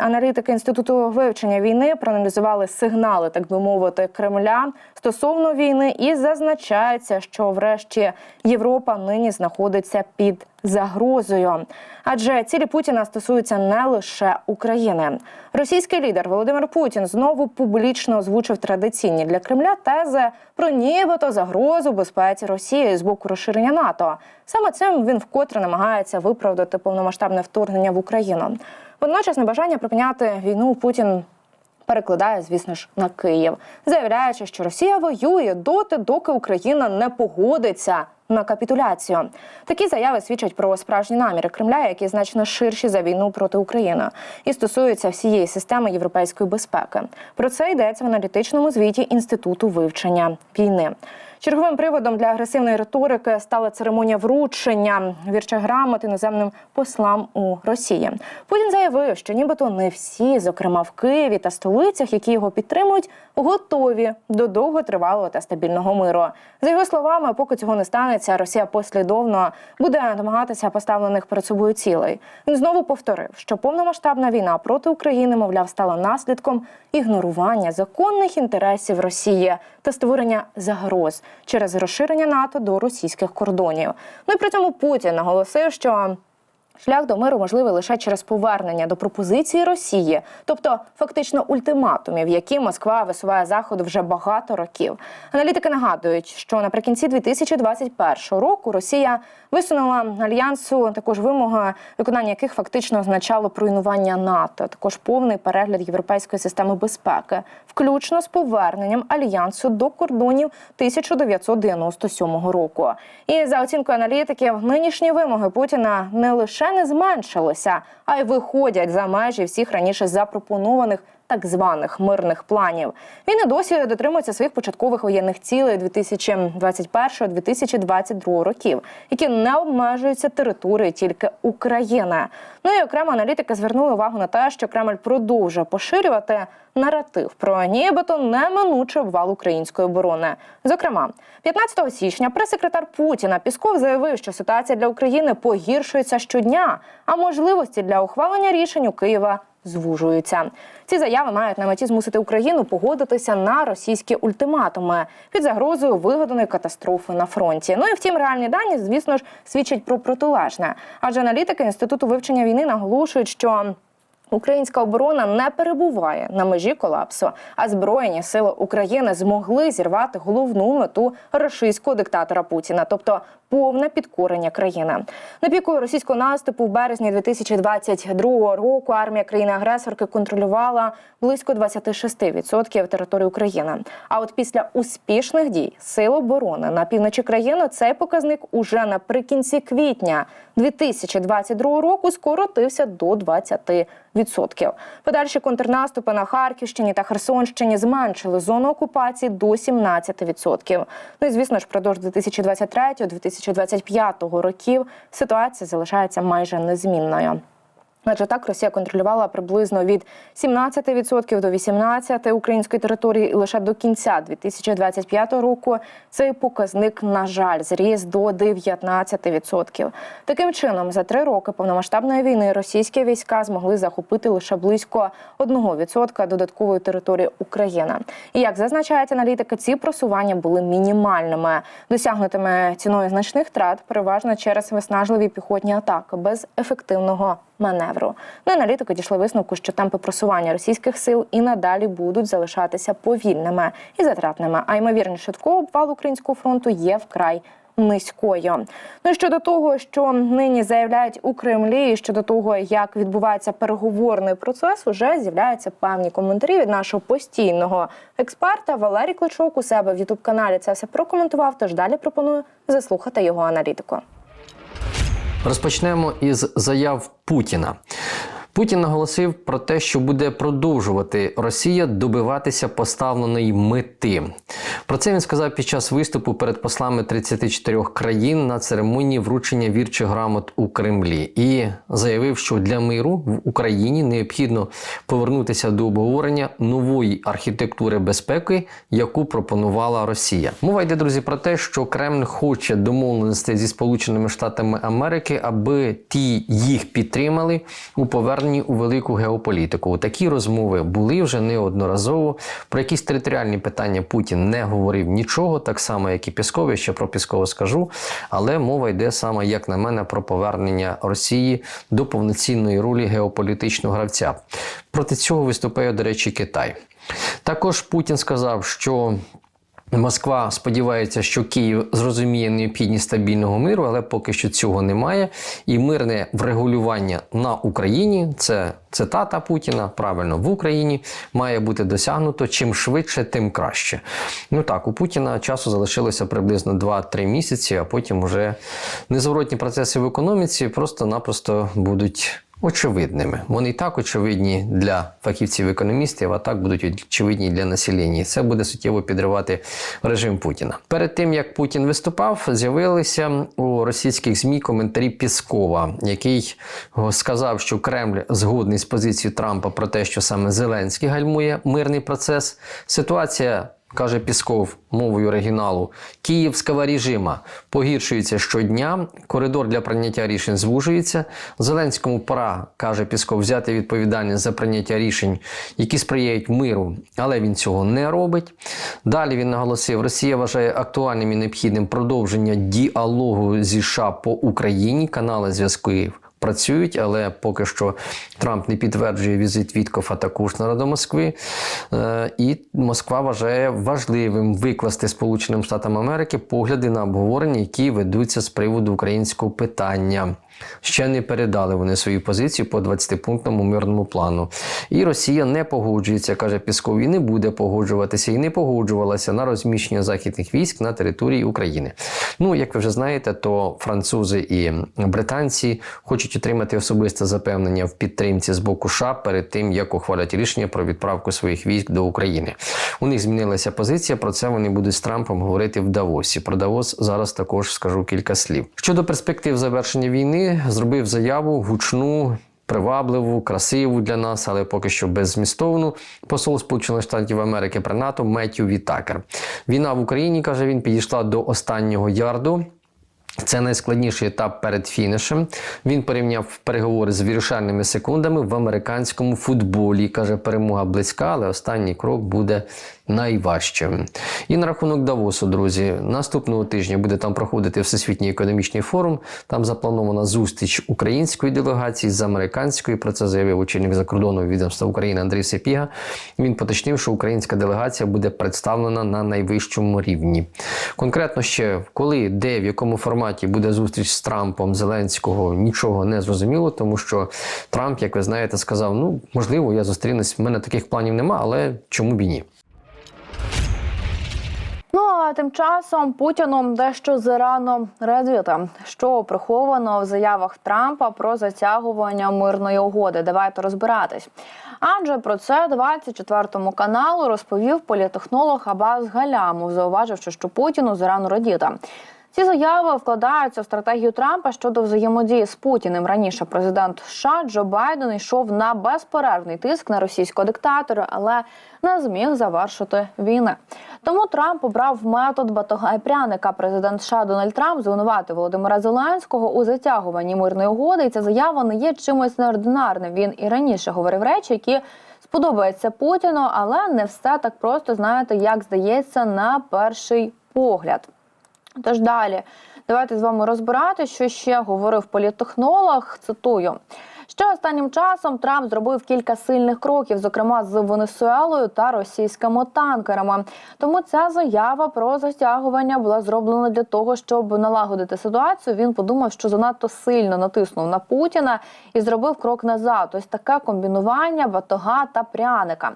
Аналітики інституту вивчення війни проаналізували сигнали, так би мовити, Кремля стосовно війни, і зазначається, що врешті Європа нині знаходиться під загрозою. Адже цілі Путіна стосуються не лише України. Російський лідер Володимир Путін знову публічно озвучив традиційні для Кремля тези про нібито загрозу безпеці Росії з боку розширення НАТО. Саме цим він вкотре намагається виправдати повномасштабне вторгнення в Україну. Водночас небажання припиняти війну Путін перекладає, звісно ж, на Київ, заявляючи, що Росія воює доти, доки Україна не погодиться на капітуляцію. Такі заяви свідчать про справжні наміри Кремля, які значно ширші за війну проти України, і стосуються всієї системи європейської безпеки. Про це йдеться в аналітичному звіті інституту вивчення війни. Черговим приводом для агресивної риторики стала церемонія вручення вірчих грамот іноземним послам у Росії. Путін заявив, що нібито не всі, зокрема в Києві та столицях, які його підтримують, готові до довготривалого та стабільного миру. За його словами, поки цього не станеться, Росія послідовно буде домагатися поставлених перед собою цілей. Він знову повторив, що повномасштабна війна проти України, мовляв, стала наслідком ігнорування законних інтересів Росії та створення загроз через розширення НАТО до російських кордонів. Ну і при цьому Путін наголосив, що Шлях до миру можливий лише через повернення до пропозиції Росії, тобто фактично ультиматумів, які Москва висуває заходу вже багато років. Аналітики нагадують, що наприкінці 2021 року Росія висунула альянсу також вимоги, виконання яких фактично означало руйнування НАТО, також повний перегляд європейської системи безпеки, включно з поверненням альянсу до кордонів 1997 року. І за оцінкою аналітиків, нинішні вимоги Путіна не лише не зменшилося, а й виходять за межі всіх раніше запропонованих так званих мирних планів. Він і досі дотримується своїх початкових воєнних цілей 2021-2022 років, які не обмежуються територією тільки України. Ну і окремо аналітики звернули увагу на те, що Кремль продовжує поширювати наратив про нібито неминучий обвал української оборони. Зокрема, 15 січня прес-секретар Путіна Пісков заявив, що ситуація для України погіршується щодня, а можливості для ухвалення рішень у Києва звужуються. Ці заяви мають на меті змусити Україну погодитися на російські ультиматуми під загрозою вигаданої катастрофи на фронті. Ну і втім, реальні дані, звісно ж, свідчать про протилежне. Адже аналітики інституту вивчення війни наголошують, що Українська оборона не перебуває на межі колапсу, а збройні сили України змогли зірвати головну мету російського диктатора Путіна, тобто повне підкорення країни. На піку російського наступу в березні 2022 року армія країни-агресорки контролювала близько 26% території України. А от після успішних дій сил оборони на півночі країни цей показник уже наприкінці квітня 2022 року скоротився до 20%. Подальші контрнаступи на Харківщині та Херсонщині зменшили зону окупації до 17%. Ну і звісно ж, продовж 2023 2024 2025 років ситуація залишається майже незмінною. Адже так Росія контролювала приблизно від 17% до 18% української території, і лише до кінця 2025 року цей показник, на жаль, зріс до 19%. Таким чином, за три роки повномасштабної війни російські війська змогли захопити лише близько 1% додаткової території України. І як зазначають аналітики, ці просування були мінімальними, досягнутими ціною значних втрат, переважно через виснажливі піхотні атаки без ефективного маневру. Ну, аналітики дійшли висновку, що темпи просування російських сил і надалі будуть залишатися повільними і затратними. А ймовірність швидкого обвалу українського фронту є вкрай. Низькою. Ну і щодо того, що нині заявляють у Кремлі, і щодо того, як відбувається переговорний процес, уже з'являються певні коментарі від нашого постійного експерта Валерій Кличок у себе в Ютуб каналі. Це все прокоментував. Тож далі пропоную заслухати його аналітику. Розпочнемо із заяв Путіна. Путін наголосив про те, що буде продовжувати Росія добиватися поставленої мети. Про це він сказав під час виступу перед послами 34 країн на церемонії вручення вірчих грамот у Кремлі і заявив, що для миру в Україні необхідно повернутися до обговорення нової архітектури безпеки, яку пропонувала Росія. Мова йде, друзі, про те, що Кремль хоче домовленості зі Сполученими Штатами Америки, аби ті їх підтримали у поверненні поверненні у велику геополітику. Такі розмови були вже неодноразово. Про якісь територіальні питання Путін не говорив нічого, так само як і Пісков. Ще про Піскова скажу. Але мова йде саме, як на мене, про повернення Росії до повноцінної ролі геополітичного гравця. Проти цього виступає, до речі, Китай. Також Путін сказав, що Москва сподівається, що Київ зрозуміє необхідність стабільного миру, але поки що цього немає. І мирне врегулювання на Україні це цитата Путіна. Правильно в Україні має бути досягнуто чим швидше, тим краще. Ну так, у Путіна часу залишилося приблизно 2-3 місяці, а потім вже незворотні процеси в економіці просто-напросто будуть очевидними. Вони і так очевидні для фахівців-економістів, а так будуть очевидні для населення. І це буде суттєво підривати режим Путіна. Перед тим як Путін виступав, з'явилися у російських змі коментарі Піскова, який сказав, що Кремль згодний з позицією Трампа про те, що саме Зеленський гальмує мирний процес. Ситуація. Каже Пісков мовою оригіналу київського режима погіршується щодня. Коридор для прийняття рішень звужується. Зеленському пора каже Пісков взяти відповідальність за прийняття рішень, які сприяють миру, але він цього не робить. Далі він наголосив: Росія вважає актуальним і необхідним продовження діалогу зі США по Україні. Канали зв'язків працюють, але поки що Трамп не підтверджує візит Віткофа та Кушнера до Москви. Е, І Москва вважає важливим викласти Сполученим Штатам Америки погляди на обговорення, які ведуться з приводу українського питання. Ще не передали вони свою позицію по 20-пунктному мирному плану. І Росія не погоджується, каже Пісков, і не буде погоджуватися, і не погоджувалася на розміщення західних військ на території України. Ну, як ви вже знаєте, то французи і британці хочуть отримати особисте запевнення в підтримці з боку США перед тим, як ухвалять рішення про відправку своїх військ до України. У них змінилася позиція. Про це вони будуть з Трампом говорити в Давосі. Про Давос зараз також скажу кілька слів. Щодо перспектив завершення війни, зробив заяву гучну. Привабливу, красиву для нас, але поки що беззмістовну посол Сполучених Штатів Америки при НАТО Меттю Вітакер. Війна в Україні каже він підійшла до останнього ярду. Це найскладніший етап перед фінішем. Він порівняв переговори з вирішальними секундами в американському футболі. Каже, перемога близька, але останній крок буде найважчим. І на рахунок Давосу, друзі, наступного тижня буде там проходити Всесвітній економічний форум. Там запланована зустріч української делегації з американської. Про це заявив очільник закордонного відомства України Андрій Сепіга. Він поточнив, що українська делегація буде представлена на найвищому рівні. Конкретно ще коли, де, в якому форматі буде зустріч з Трампом Зеленського, нічого не зрозуміло, тому що Трамп, як ви знаєте, сказав: ну можливо, я зустрінусь. В мене таких планів нема, але чому б і ні. Ну а тим часом Путіну дещо зарано розвіти, що приховано в заявах Трампа про затягування мирної угоди. Давайте розбиратись. Адже про це 24 каналу розповів політехнолог Абаз Галямов, зауваживши, що Путіну зарано радіти. Ці заяви вкладаються в стратегію Трампа щодо взаємодії з Путіним. Раніше президент США Джо Байден йшов на безперервний тиск на російського диктатора, але не зміг завершити війни. Тому Трамп обрав метод батога. Президент США Дональд Трамп звинуватив Володимира Зеленського у затягуванні мирної угоди. І ця заява не є чимось неординарним. Він і раніше говорив речі, які сподобаються Путіну, але не все так просто знаєте, як здається на перший погляд. Тож далі, давайте з вами розбирати, що ще говорив політтехнолог. Цитую. Ще останнім часом Трамп зробив кілька сильних кроків, зокрема з Венесуелою та російськими танкерами. Тому ця заява про затягування була зроблена для того, щоб налагодити ситуацію. Він подумав, що занадто сильно натиснув на Путіна і зробив крок назад. Ось таке комбінування батога та пряника.